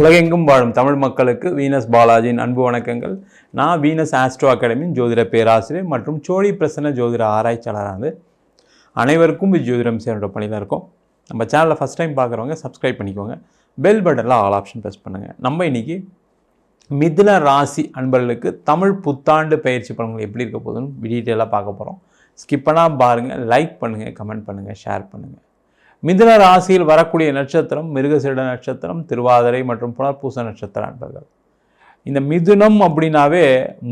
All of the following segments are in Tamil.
உலகெங்கும் வாழும் தமிழ் மக்களுக்கு வீனஸ் பாலாஜியின் அன்பு வணக்கங்கள். நான் வீனஸ் ஆஸ்ட்ரோ அகாடமியின் ஜோதிட பேராசிரியர் மற்றும் சோழி பிரசன்ன ஜோதிட ஆராய்ச்சியாளரானது. அனைவருக்கும் ஜோதிடம் சேரோட பணியில் இருக்கும். நம்ம சேனலில் ஃபஸ்ட் டைம் பார்க்குறவங்க சப்ஸ்கிரைப் பண்ணிக்கோங்க. பெல் பட்டனில் ஆல் ஆப்ஷன் ப்ரெஸ் பண்ணுங்கள் நம்ம இன்றைக்கி மிதுன ராசி அன்பர்களுக்கு தமிழ் புத்தாண்டு பயிற்சி பலன்கள் எப்படி இருக்க போகுதுன்னு டீட்டெயிலாக பார்க்க போகிறோம் ஸ்கிப்பனாக பாருங்கள் லைக் பண்ணுங்கள் கமெண்ட் பண்ணுங்கள் ஷேர் பண்ணுங்கள் மிதுன ராசியில் வரக்கூடிய நட்சத்திரம் மிருகசீட நட்சத்திரம் திருவாதிரை மற்றும் புனர்பூச நட்சத்திர அன்பர்கள் இந்த மிதுனம் அப்படின்னாவே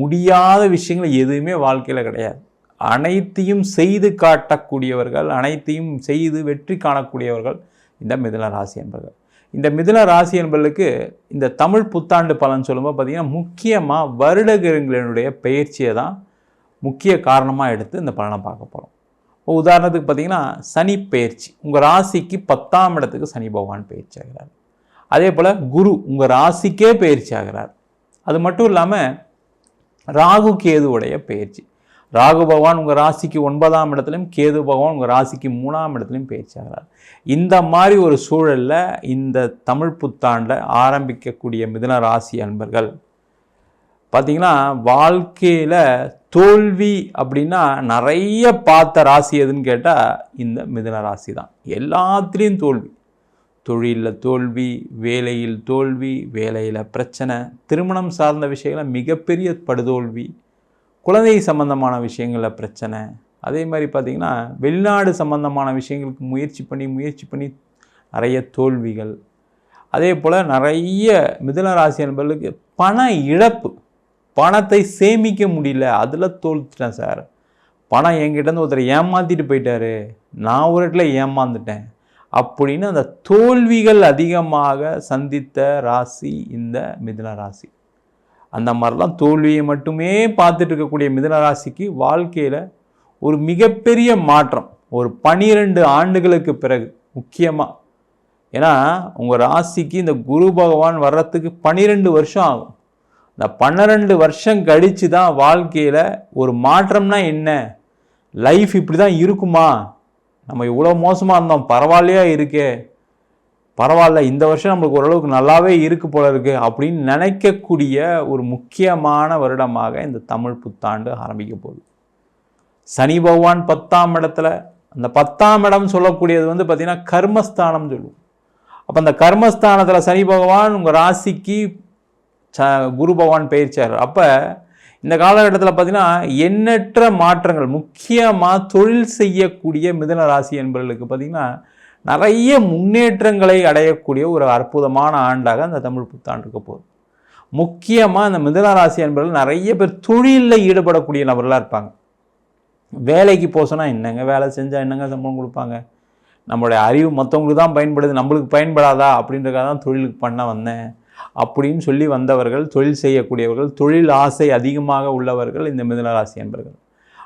முடியாத விஷயங்கள் எதுவுமே வாழ்க்கையில் கிடையாது. அனைத்தையும் செய்து காட்டக்கூடியவர்கள் அனைத்தையும் செய்து வெற்றி காணக்கூடியவர்கள் இந்த மிதுன ராசி என்பர்கள். இந்த மிதுன ராசி என்பர்களுக்கு இந்த தமிழ் புத்தாண்டு பலன் சொல்லும்போது பார்த்திங்கன்னா முக்கியமாக வருடகிரங்களினுடைய பயிற்சியை தான் முக்கிய காரணமாக எடுத்து இந்த பலனை பார்க்க போகிறோம் இப்போ உதாரணத்துக்கு பார்த்தீங்கன்னா சனி பயிற்சி உங்கள் ராசிக்கு பத்தாம் இடத்துக்கு சனி பகவான் பயிற்சி ஆகிறார். அதே போல் குரு உங்கள் ராசிக்கே பயிற்சி ஆகிறார். அது மட்டும் இல்லாமல் ராகு கேதுவுடைய பயிற்சி ராகு பகவான் உங்கள் ராசிக்கு ஒன்பதாம் இடத்துலையும் கேது பகவான் உங்கள் ராசிக்கு மூணாம் இடத்துலையும் பயிற்சி ஆகிறார். இந்த மாதிரி ஒரு சூழலில் இந்த தமிழ் புத்தாண்டை ஆரம்பிக்கக்கூடிய மிதன ராசி அன்பர்கள் பார்த்தீங்கன்னா வாழ்க்கையில் தோல்வி அப்படின்னா நிறைய பார்த்த ராசி எதுன்னு கேட்டால் இந்த மிதுன ராசி தான். எல்லாத்துலேயும் தோல்வி. தொழிலில் தோல்வி வேலையில் தோல்வி வேலையில் பிரச்சனை திருமணம் சார்ந்த விஷயங்களில் மிகப்பெரிய படுதோல்வி குழந்தை சம்பந்தமான விஷயங்களில் பிரச்சனை. அதே மாதிரி பார்த்திங்கன்னா வெளிநாடு சம்பந்தமான விஷயங்களுக்கு முயற்சி பண்ணி முயற்சி பண்ணி நிறைய தோல்விகள். அதே போல் நிறைய மிதுன ராசி என்பவர்களுக்கு பண இழப்பு. பணத்தை சேமிக்க முடியல. அதில் தோல்த்துட்டேன் சார். பணம் என்கிட்டருந்து ஒருத்தர் ஏமாற்றிட்டு போயிட்டாரு. நான் ஒரு இடத்துல ஏமாந்துட்டேன். அப்படின்னு அந்த தோல்விகள் அதிகமாக சந்தித்த ராசி இந்த மிதுன ராசி. அந்த மாதிரிலாம் தோல்வியை மட்டுமே பார்த்துட்டு இருக்கக்கூடிய மிதுன ராசிக்கு வாழ்க்கையில் ஒரு மிகப்பெரிய மாற்றம். ஒரு பனிரெண்டு ஆண்டுகளுக்கு பிறகு முக்கியமாக ஏன்னா உங்கள் ராசிக்கு இந்த குரு பகவான் வர்றதுக்கு பன்னிரெண்டு வருஷம் ஆகும். இந்த பன்னிரெண்டு வருஷம் கழித்து தான் வாழ்க்கையில் ஒரு மாற்றம்னா என்ன? லைஃப் இப்படி தான் இருக்குமா? நம்ம இவ்வளோ மோசமாக இருந்தோம் பரவாயில்லையா இருக்கே? பரவாயில்ல இந்த வருஷம் நம்மளுக்கு ஓரளவுக்கு நல்லாவே இருக்கு போல இருக்கு அப்படின்னு நினைக்கக்கூடிய ஒரு முக்கியமான வருடமாக இந்த தமிழ் புத்தாண்டு ஆரம்பிக்க போகுது. சனி பகவான் பத்தாம் இடத்துல அந்த பத்தாம் இடம் சொல்லக்கூடியது வந்து பார்த்திங்கன்னா கர்மஸ்தானம் சொல்லுவோம். அப்போ அந்த கர்மஸ்தானத்தில் சனி பகவான் உங்கள் ராசிக்கு ச குரு பகவான் பயிற்சியார் அப்போ இந்த காலகட்டத்தில் பார்த்திங்கன்னா எண்ணற்ற மாற்றங்கள் முக்கியமாக தொழில் செய்யக்கூடிய மிதன ராசி என்பவர்களுக்கு பார்த்திங்கன்னா நிறைய முன்னேற்றங்களை அடையக்கூடிய ஒரு அற்புதமான ஆண்டாக அந்த தமிழ் புத்தாண்டு இருக்க போகுது. முக்கியமாக இந்த மிதன ராசி என்பவர்கள் நிறைய பேர் தொழிலில் ஈடுபடக்கூடிய நபர்களாக இருப்பாங்க. வேலைக்கு போசோன்னா என்னங்க வேலை செஞ்சால் என்னங்க சம்பளம் கொடுப்பாங்க? நம்மளுடைய அறிவு மற்றவங்களுக்கு தான் பயன்படுது நம்மளுக்கு பயன்படாதா அப்படின்றக்காக தான் தொழிலுக்கு பண்ண வந்தேன். அப்படின்னு சொல்லி வந்தவர்கள் தொழில் செய்யக்கூடியவர்கள் தொழில் ஆசை அதிகமாக உள்ளவர்கள் இந்த மிதனராசி என்பர்கள்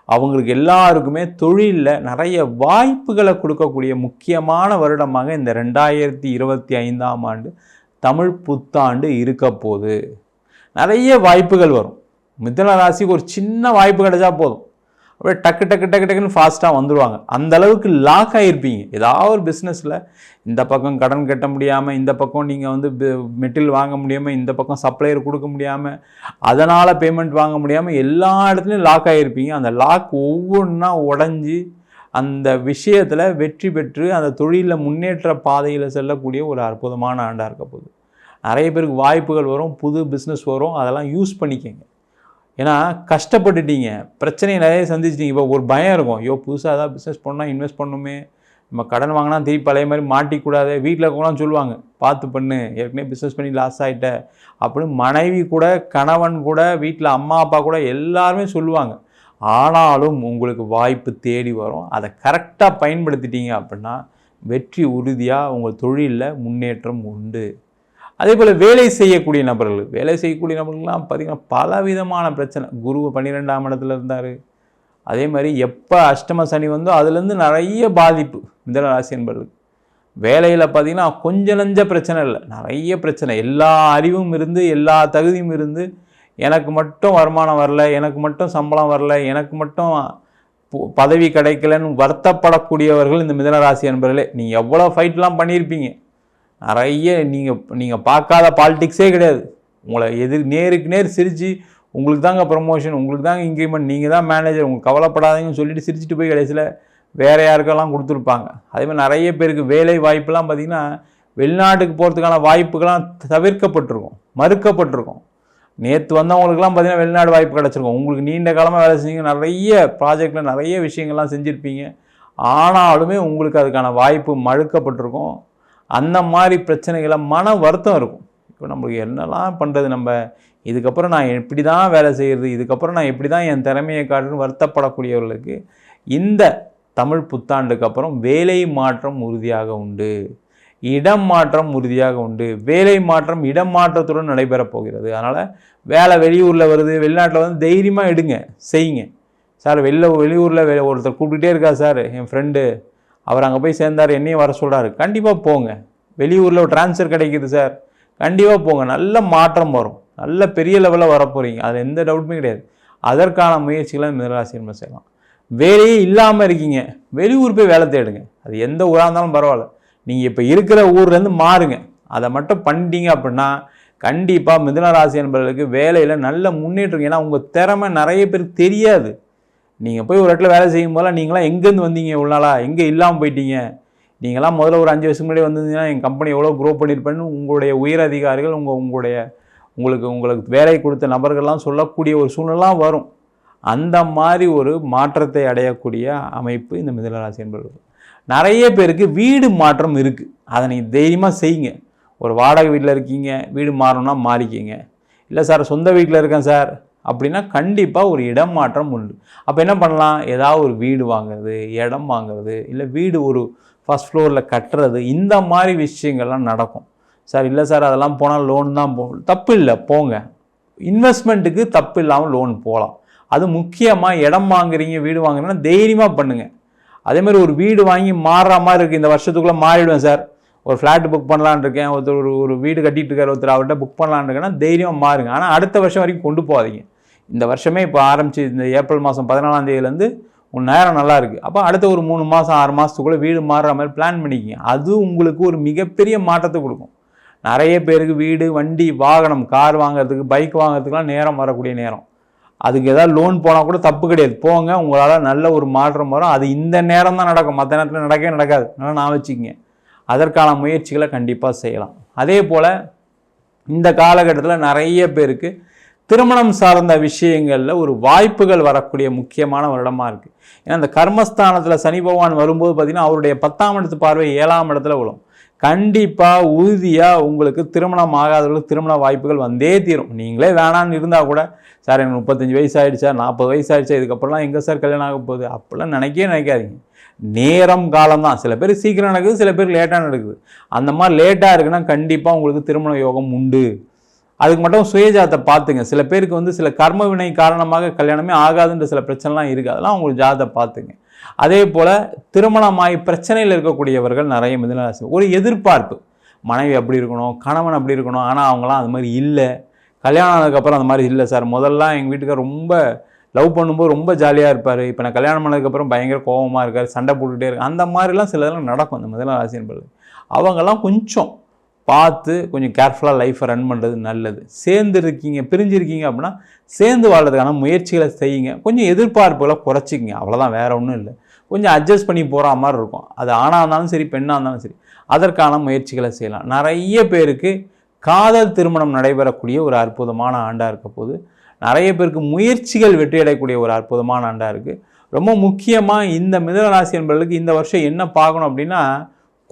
அவங்களுக்கு எல்லாருக்குமே தொழிலில் நிறைய வாய்ப்புகளை கொடுக்கக்கூடிய முக்கியமான வருடமாக இந்த ரெண்டாயிரத்தி இருபத்தி ஐந்தாம் ஆண்டு தமிழ் புத்தாண்டு இருக்க போகுது. நிறைய வாய்ப்புகள் வரும். மிதன ராசிக்கு ஒரு சின்ன வாய்ப்பு கிடைச்சா போதும். அப்படியே டக்கு டக்கு டக்கு டக்குன்னு ஃபாஸ்ட்டாக வந்துடுவாங்க அந்த அளவுக்கு லாக் ஆகிருப்பீங்க ஏதாவது ஒரு பிஸ்னஸில் இந்த பக்கம் கடன் கட்ட முடியாமல் இந்த பக்கம் நீங்கள் வந்து மெட்டீரியல் வாங்க முடியாமல் இந்த பக்கம் சப்ளையர் கொடுக்க முடியாமல் அதனால் பேமெண்ட் வாங்க முடியாமல் எல்லா இடத்துலையும் லாக் ஆகிருப்பீங்க அந்த லாக் ஒவ்வொன்றா உடஞ்சி அந்த விஷயத்தில் வெற்றி பெற்று அந்த தொழிலில் முன்னேற்ற பாதையில் செல்லக்கூடிய ஒரு அற்புதமான ஆண்டாக இருக்க போகுது. நிறைய பேருக்கு வாய்ப்புகள் வரும் புது பிஸ்னஸ் வரும் அதெல்லாம் யூஸ் பண்ணிக்கங்க. ஏன்னா கஷ்டப்பட்டுட்டீங்க. பிரச்சனையை நிறைய சந்திச்சிட்டீங்க. இப்போ ஒரு பயம் இருக்கும். ஐயோ புதுசாக ஏதாவது பிஸ்னஸ் பண்ணால் இன்வெஸ்ட் பண்ணுமே நம்ம கடன் வாங்கினா திருப்பி பழைய மாதிரி மாட்டிக்கூடாது. வீட்டில் இருக்கவங்களாம் சொல்லுவாங்க பார்த்து பண்ணு. ஏற்கனவே பிஸ்னஸ் பண்ணி லாஸ் ஆகிட்ட அப்படின்னு மனைவி கூட கணவன் கூட வீட்டில் அம்மா அப்பா கூட எல்லாருமே சொல்லுவாங்க. ஆனாலும் உங்களுக்கு வாய்ப்பு தேடி வரும். அதை கரெக்டாக பயன்படுத்திட்டீங்க அப்படின்னா வெற்றி உறுதியாக உங்கள் தொழிலில் முன்னேற்றம் உண்டு. அதே போல் வேலை செய்யக்கூடிய நபர்கள் வேலை செய்யக்கூடிய நபர்கள்லாம் பார்த்திங்கன்னா பல விதமான பிரச்சனை. குரு பன்னிரெண்டாம் இடத்துல இருந்தார். அதே மாதிரி எப்போ அஷ்டம சனி வந்தோ அதுலேருந்து நிறைய பாதிப்பு மிதன ராசி என்பர்களுக்கு வேலையில் பார்த்திங்கன்னா கொஞ்சம் நஞ்ச பிரச்சனை இல்லை. நிறைய பிரச்சனை. எல்லா அறிவும் இருந்து எல்லா தகுதியும் இருந்து எனக்கு மட்டும் வருமானம் வரல எனக்கு மட்டும் சம்பளம் வரல எனக்கு மட்டும் பதவி கிடைக்கலன்னு வருத்தப்படக்கூடியவர்கள் இந்த மிதனராசி என்பர்களே நீங்கள் எவ்வளோ ஃபைட்லாம் பண்ணியிருப்பீங்க. நிறைய நீங்கள் நீங்கள் பார்க்காத பாலிட்டிக்ஸே கிடையாது. உங்களை எதிர் நேருக்கு நேர் சிரித்து உங்களுக்கு தாங்க ப்ரமோஷன் உங்களுக்கு தாங்க இன்க்ரிமெண்ட் நீங்கள் தான் மேனேஜர் உங்களுக்கு கவலைப்படாதீங்கன்னு சொல்லிட்டு சிரிச்சுட்டு போய் கடைசியில் வேறு யாருக்கெல்லாம் கொடுத்துருப்பாங்க. அதே மாதிரி நிறைய பேருக்கு வேலை வாய்ப்புலாம் பார்த்திங்கன்னா வெளிநாட்டுக்கு போகிறதுக்கான வாய்ப்புகள்லாம் தவிர்க்கப்பட்டிருக்கும் மறுக்கப்பட்டிருக்கும். நேற்று வந்தவங்களுக்குலாம் பார்த்தீங்கன்னா வெளிநாடு வாய்ப்பு கிடச்சிருக்கும். உங்களுக்கு நீண்ட காலமாக வேலை செஞ்சீங்க நிறைய ப்ராஜெக்டில் நிறைய விஷயங்கள்லாம் செஞ்சுருப்பீங்க. ஆனாலுமே உங்களுக்கு அதுக்கான வாய்ப்பு மறுக்கப்பட்டிருக்கும். அந்த மாதிரி பிரச்சனைகளை மன வருத்தம் இருக்கும். இப்போ நம்மளுக்கு என்னெல்லாம் பண்ணுறது நம்ம? இதுக்கப்புறம் நான் எப்படி தான் வேலை செய்கிறது இதுக்கப்புறம் நான் எப்படி தான் என் திறமையை காட்டுன்னு வருத்தப்படக்கூடியவர்களுக்கு இந்த தமிழ் புத்தாண்டுக்கு அப்புறம் வேலை மாற்றம் உறுதியாக உண்டு. இடம் மாற்றம் உறுதியாக உண்டு. வேலை மாற்றம் இடம் மாற்றத்துடன் நடைபெறப் போகிறது. அதனால் வேலை வெளியூரில் வருது வெளிநாட்டில் வந்து தைரியமாக எடுங்க செய்யுங்க. சார் வெளில வெளியூரில் ஒருத்தர் கூப்பிட்டுட்டே இருக்கா சார் என் ஃப்ரெண்டு அவர் அங்கே போய் சேர்ந்தார் என்னையும் வர சொல்கிறாரு கண்டிப்பாக போங்க. வெளியூரில் ட்ரான்ஸ்ஃபர் கிடைக்கிது சார் கண்டிப்பாக போங்க. நல்ல மாற்றம் வரும். நல்ல பெரிய லெவலில் வரப்போகிறீங்க அதில் எந்த டவுட்டுமே கிடையாது. அதற்கான முயற்சிகளை மிதராசி என்பது செய்யலாம். வேலையே இல்லாமல் இருக்கீங்க. வெளியூர் போய் வேலை தேடுங்க. அது எந்த ஊராக இருந்தாலும் பரவாயில்ல. நீங்கள் இப்போ இருக்கிற ஊர்லேருந்து மாறுங்க. அதை மட்டும் பண்ணிட்டீங்க அப்படின்னா கண்டிப்பாக மிதுன ராசி என்பவர்களுக்கு வேலையில் நல்ல முன்னேற்றம். ஏன்னா உங்கள் திறமை நிறைய பேருக்கு தெரியாது. நீங்கள் போய் ஒரு இடத்துல வேலை செய்யும் போதெல்லாம் நீங்களாம் எங்கேருந்து வந்தீங்க இவ்வளோ எங்கே இல்லாமல் போயிட்டீங்க? நீங்களாம் முதல்ல ஒரு அஞ்சு வருஷம் முன்னாடி வந்திருந்தீங்கன்னா எங்கள் கம்பெனி எவ்வளோ க்ரோ பண்ணியிருப்பேன்னு உங்களுடைய உயர் அதிகாரிகள் உங்கள் உங்களுடைய உங்களுக்கு உங்களுக்கு வேலை கொடுத்த நபர்கள்லாம் சொல்லக்கூடிய ஒரு சூழ்நிலாம் வரும். அந்த மாதிரி ஒரு மாற்றத்தை அடையக்கூடிய அமைப்பு இந்த மிதனராசி என்பது நிறைய பேருக்கு வீடு மாற்றம் இருக்குது அதை நீங்கள் தைரியமாக செய்யுங்க. ஒரு வாடகை வீட்டில் இருக்கீங்க வீடு மாறணும்னா மாறிக்கிங்க. இல்லை சார் சொந்த வீட்டில் இருக்கேன் சார். அப்படின்னா கண்டிப்பாக ஒரு இடம் மாற்றம் உண்டு. அப்போ என்ன பண்ணலாம்? ஏதாவது ஒரு வீடு வாங்குறது இடம் வாங்குறது இல்லை வீடு ஒரு ஃபஸ்ட் ஃப்ளோரில் கட்டுறது இந்த மாதிரி விஷயங்கள்லாம் நடக்கும். சார் இல்லை சார் அதெல்லாம் போனால் லோன் தான் போ தப்பு இல்லை போங்க. இன்வெஸ்ட்மெண்ட்டுக்கு தப்பு இல்லாமல் லோன் போகலாம் அது முக்கியமாக இடம் வாங்குறீங்க வீடு வாங்குறீங்கன்னா தைரியமாக பண்ணுங்கள் அதேமாதிரி ஒரு வீடு வாங்கி மாறுற மாதிரி இருக்குது இந்த வருஷத்துக்குள்ளே மாறிடுவேன் சார். ஒரு ஃப்ளாட் புக் பண்ணலான்னு இருக்கேன் ஒருத்தர் ஒரு ஒரு வீடு கட்டிகிட்டு இருக்கார் ஒருத்தர் அவர்கிட்ட புக் பண்ணலான்னு இருக்கேன்னா தைரியமாக மாறுங்க. ஆனால் அடுத்த வருஷம் வரைக்கும் கொண்டு போகாதீங்க. இந்த வருஷமே இப்போ ஆரம்பிச்சு இந்த ஏப்ரல் மாதம் பதினாலாம் தேதியிலேருந்து உன் நேரம் நல்லா இருக்குது அப்போ அடுத்த ஒரு மூணு மாதம் ஆறு மாதத்துக்குள்ளே வீடு மாறுற மாதிரி பிளான் பண்ணிக்கிங்க. அது உங்களுக்கு ஒரு மிகப்பெரிய மாற்றத்தை கொடுக்கும். நிறைய பேருக்கு வீடு வண்டி வாகனம் கார் வாங்குறதுக்கு பைக் வாங்குறதுக்குலாம் நேரம் வரக்கூடிய நேரம். அதுக்கு ஏதாவது லோன் போனால் கூட தப்பு கிடையாது. போங்க உங்களால் நல்ல ஒரு மாற்றம் வரும். அது இந்த நேரம் தான் நடக்கும். மற்ற நேரத்தில் நடக்கவே நடக்காது. அதனால் நான் வச்சுக்கிங்க. அதற்கான முயற்சிகளை கண்டிப்பாக செய்யலாம். அதே போல் இந்த காலகட்டத்தில் நிறைய பேருக்கு திருமணம் சார்ந்த விஷயங்களில் ஒரு வாய்ப்புகள் வரக்கூடிய முக்கியமான வருடமாக இருக்குது ஏன்னா அந்த கர்மஸ்தானத்தில் சனி பகவான் வரும்போது பார்த்திங்கன்னா அவருடைய பத்தாம் இடத்து பார்வை ஏழாம் இடத்துல விழும். கண்டிப்பாக உறுதியாக உங்களுக்கு திருமணம் ஆகாதவர்களுக்கு திருமண வாய்ப்புகள் வந்தே தீரும். நீங்களே வேணான்னு இருந்தால் கூட சார் எனக்கு முப்பத்தஞ்சு வயசு ஆகிடுச்சா நாற்பது வயசு ஆகிடுச்சா இதுக்கப்புறம்லாம் எங்கே சார் கல்யாணம் ஆக போகுது? அப்படிலாம் நினைக்கவே நினைக்காதீங்க. நேரம் காலம் தான். சில பேர் சீக்கிரம் நடக்குது சில பேர் லேட்டாக நடக்குது. அந்த மாதிரி லேட்டாக இருக்குன்னா கண்டிப்பாக உங்களுக்கு திருமண யோகம் உண்டு. அதுக்கு மட்டும் சுயஜாத்தை பார்த்துங்க. சில பேருக்கு வந்து சில கர்ம வினை காரணமாக கல்யாணமே ஆகாதுன்ற சில பிரச்சனைலாம் இருக்குது அதெல்லாம் உங்களுக்கு ஜாதத்தை பார்த்துங்க. அதே போல் திருமணமாகி பிரச்சனையில் இருக்கக்கூடியவர்கள் நிறைய மிதனராசி ஒரு எதிர்பார்ப்பு. மனைவி அப்படி இருக்கணும் கணவன் அப்படி இருக்கணும் ஆனால் அவங்களாம் அது மாதிரி இல்லை. கல்யாணம் ஆனதுக்கப்புறம் அந்த மாதிரி இல்லை சார். முதல்லாம் எங்கள் வீட்டுக்கார் ரொம்ப லவ் பண்ணும்போது ரொம்ப ஜாலியாக இருப்பார். இப்போ நான் கல்யாணம் பண்ணதுக்கப்புறம் பயங்கர கோபமாக இருக்கார் சண்டை போட்டுகிட்டே இருக்கு அந்த மாதிரிலாம் சிலதெல்லாம் நடக்கும் இந்த முதலாம் ராசி என்பது. அவங்கெல்லாம் கொஞ்சம் பார்த்து கொஞ்சம் கேர்ஃபுல்லாக லைஃப்பை ரன் பண்ணுறது நல்லது. சேர்ந்து இருக்கீங்க பிரிஞ்சிருக்கீங்க அப்படின்னா சேர்ந்து வாழ்கிறதுக்கான முயற்சிகளை செய்யுங்க. கொஞ்சம் எதிர்பார்ப்புகளை குறைச்சிக்கிங்க. அவ்வளோதான் வேறு ஒன்றும் இல்லை. கொஞ்சம் அட்ஜஸ்ட் பண்ணி போகிற மாதிரி இருக்கும். அது ஆணாக இருந்தாலும் சரி பெண்ணாக இருந்தாலும் சரி அதற்கான முயற்சிகளை செய்யலாம். நிறைய பேருக்கு காதல் திருமணம் நடைபெறக்கூடிய ஒரு அற்புதமான ஆண்டாக இருக்க போது நிறைய பேருக்கு முயற்சிகள் வெற்றியடையக்கூடிய ஒரு அற்புதமான ஆண்டாக இருக்குது ரொம்ப முக்கியமாக இந்த மிதனராசி என்பவர்களுக்கு இந்த வருஷம் என்ன பார்க்கணும் அப்படின்னா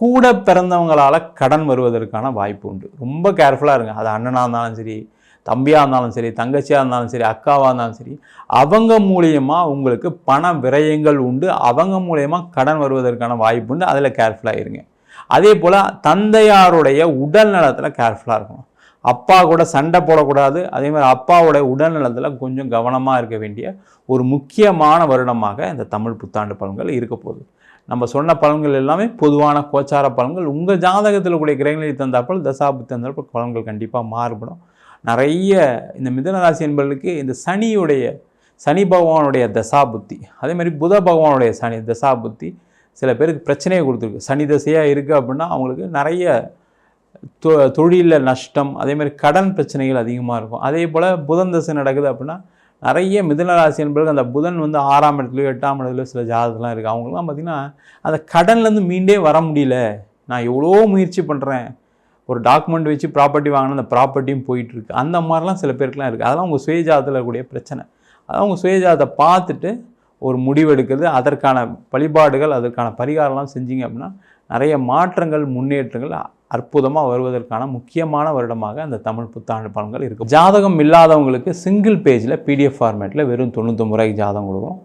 கூட பிறந்தவங்களால் கடன் வருவதற்கான வாய்ப்பு உண்டு. ரொம்ப கேர்ஃபுல்லாக இருங்க. அது அண்ணனாக இருந்தாலும் சரி தம்பியாக இருந்தாலும் சரி தங்கச்சியாக இருந்தாலும் சரி அக்காவாக இருந்தாலும் சரி அவங்க மூலியமாக உங்களுக்கு பண விரயங்கள் உண்டு. அவங்க மூலியமாக கடன் வருவதற்கான வாய்ப்பு உண்டு. அதில் கேர்ஃபுல்லாக இருங்க. அதே போல் தந்தையாருடைய உடல் நலத்தில் கேர்ஃபுல்லாக இருக்கணும். அப்பா கூட சண்டை போடக்கூடாது. அதே மாதிரி அப்பாவுடைய உடல் நலத்தில் கொஞ்சம் கவனமாக இருக்க வேண்டிய ஒரு முக்கியமான வருடமாக இந்த தமிழ் புத்தாண்டு பலன்கள் இருக்க போகுது. நம்ம சொன்ன பலன்கள் எல்லாமே பொதுவான கோச்சார பலன்கள். உங்கள் ஜாதகத்தில் கூடிய கிரகங்களை தந்தாப்போல் தசாபுத்தி தந்தாப்போல் பலன்கள் கண்டிப்பாக மாறுபடும். நிறைய இந்த மிதனராசி என்பவர்களுக்கு இந்த சனியுடைய சனி பகவானுடைய தசாபுத்தி அதே மாதிரி புத பகவானுடைய சனி தசாபுத்தி சில பேருக்கு பிரச்சனையை கொடுத்துருக்கு. சனி தசையாக இருக்குது அப்படின்னா அவங்களுக்கு நிறைய தொ- நஷ்டம் அதே மாதிரி கடன் பிரச்சனைகள் அதிகமாக இருக்கும். அதே போல் புதன் தசை நடக்குது அப்படின்னா நிறைய மிதுன ராசி என்பது அந்த புதன் வந்து ஆறாம் இடத்துலையோ எட்டாம் இடத்துலையோ சில ஜாதகம்லாம் இருக்குது அவங்களாம் பார்த்திங்கன்னா அந்த கடன்லேருந்து மீண்டே வர முடியல. நான் எவ்வளோ முயற்சி பண்ணுறேன் ஒரு டாக்குமெண்ட் வச்சு ப்ராப்பர்ட்டி வாங்கினா அந்த ப்ராப்பர்ட்டியும் போயிட்டுருக்கு. அந்த மாதிரிலாம் சில பேருக்குலாம் இருக்குது அதெல்லாம் உங்கள் சுயஜாதத்தில் இருக்கக்கூடிய பிரச்சனை. அதான் உங்கள் சுயஜாதத்தை பார்த்துட்டு ஒரு முடிவெடுக்கிறது அதற்கான வழிபாடுகள் அதற்கான பரிகாரம்லாம் செஞ்சீங்க அப்படின்னா நிறைய மாற்றங்கள் முன்னேற்றங்கள் அற்புதமாக வருவதற்கான முக்கியமான வருடமாக அந்த தமிழ் புத்தாண்டு பலன்கள் இருக்கும். ஜாதகம் இல்லாதவங்களுக்கு சிங்கிள் பேஜில் பிடிஎஃப் ஃபார்மேட்டில் வெறும் தொண்ணூத்தொம்பது ரூபாய்க்கு ஜாதகம் கொடுக்குறோம்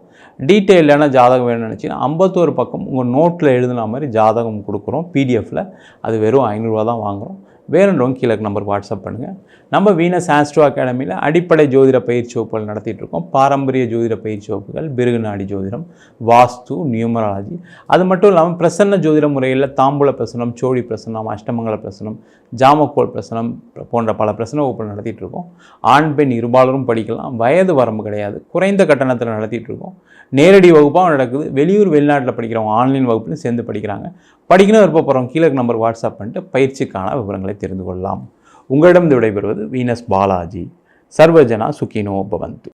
டீட்டெயிலான ஜாதகம் வேணும்னு நினச்சிங்கன்னா ஐம்பத்தோரு பக்கம் உங்கள் நோட்டில் எழுதுன மாதிரி ஜாதகம் கொடுக்குறோம். பிடிஎஃப்பில் அது வெறும் ஐநூறுரூவா தான் வாங்குகிறோம் வேணுன்றவங்க கீழே நம்பருக்கு வாட்ஸ்அப் பண்ணுங்கள் நம்ம வீனஸ் ஆஸ்ட்ரோ அகாடமியில் அடிப்படை ஜோதிட பயிற்சி வகுப்புகள் நடத்திட்டுருக்கோம் பாரம்பரிய ஜோதிட பயிற்சி வகுப்புகள் பிருகுநாடி ஜோதிடம் வாஸ்து நியூமராலஜி. அது மட்டும் இல்லாமல் பிரசன்ன ஜோதிட முறையில் தாம்பூல பிரசனம் சோழி பிரசனம் அஷ்டமங்கல பிரசனம் ஜாமக்கோல் பிரசனம் போன்ற பல பிரசன வகுப்புகள் நடத்திட்டுருக்கோம் ஆண் பெண் இருபாலரும் படிக்கலாம். வயது வரம்பு கிடையாது. குறைந்த கட்டணத்தில் நடத்திட்டுருக்கோம் நேரடி வகுப்பாக நடக்குது. வெளியூர் வெளிநாட்டில் படிக்கிறவங்க ஆன்லைன் வகுப்புலையும் சேர்ந்து படிக்கிறாங்க. படிக்கணும் விருப்பப்படுறவங்க கீழே நம்பர் வாட்ஸ்அப் பண்ணிட்டு பயிற்சிக்கான விவரங்களை தெரிந்து கொள்ளலாம். உங்களிடம் விடைபெறுவது வீனஸ் பாலாஜி. சர்வஜனா சுகினோ பவந்து.